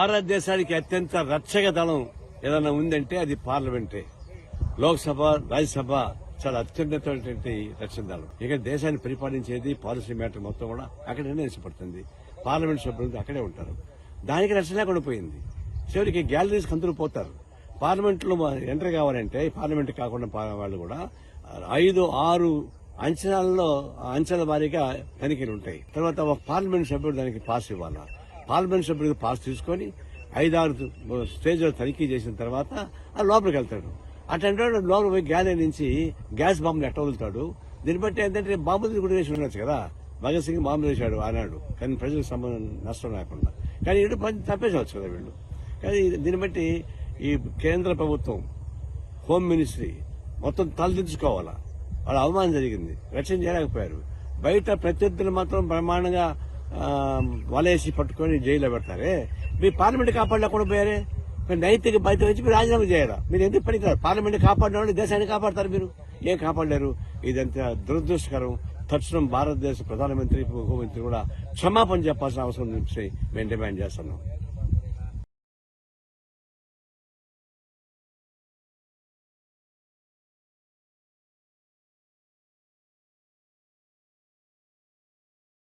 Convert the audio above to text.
భారతదేశానికి అత్యంత రక్షక దళం ఏదైనా ఉందంటే అది పార్లమెంటే. లోక్సభ రాజ్యసభ చాలా అత్యున్నతమైనటువంటి రక్షణ దళం. ఇక దేశాన్ని పరిపాలించేది పాలసీ మ్యాటర్ మొత్తం కూడా అక్కడ నిర్ణయించబడుతుంది. పార్లమెంట్ సభ్యులు అక్కడే ఉంటారు. దానికి రక్షణ కొనిపోయింది పోయింది? చివరికి గ్యాలరీస్ కంతులు పోతారు. పార్లమెంట్లో ఎంటర్ కావాలంటే పార్లమెంట్ కాకుండా వాళ్ళు కూడా ఐదు ఆరు అంచనాల్లో అంచనాల వారీగా తనిఖీలు ఉంటాయి. తర్వాత ఒక పార్లమెంట్ సభ్యుడు దానికి పాస్ ఇవ్వాలి? పార్లమెంట్ సభ్యుడికి పాస్ తీసుకొని ఐదారు స్టేజ్లో తనిఖీ చేసిన తర్వాత ఆ లోపలికి వెళ్తాడు. అట్లాంటి లోపల పోయి గ్యాలరీ నుంచి గ్యాస్ బాంబులు ఎట్ట వదులుతాడు? దీన్ని బట్టి ఏంటంటే బాంబులు కూడా వేసి ఉండొచ్చు కదా? భగత్ సింగ్ బాంబు వేశాడు ఆనాడు కానీ ప్రజలకు సంబంధం నష్టం లేకుండా. కానీ ఇటు పని తప్పేసవచ్చు కదా వీళ్ళు. కానీ దీన్ని బట్టి ఈ కేంద్ర ప్రభుత్వం హోమ్ మినిస్ట్రీ మొత్తం తలదించుకోవాలా? వాళ్ళ అవమానం జరిగింది. రక్షణ చేయలేకపోయారు. బయట ప్రత్యర్థులు మాత్రం బ్రహ్మాండంగా వలేసి పట్టుకొని జైల్లో పెడతారే? మీ పార్లమెంట్ కాపాడలేకుండా పోయారే మీరు నైతిక బయట వచ్చి మీరు రాజీనామా చేయాలా? మీరు ఎందుకు పనికిరారు పార్లమెంట్ కాపాడిన వాళ్ళు దేశాన్ని కాపాడతారు మీరు? ఏం కాపాడలేరు? ఇదంతా దురదృష్టకరం. తక్షణం భారతదేశ ప్రధానమంత్రి ముఖ్యమంత్రి కూడా క్షమాపణ చెప్పాల్సిన అవసరం నుంచి మేము డిమాండ్ చేస్తున్నాం.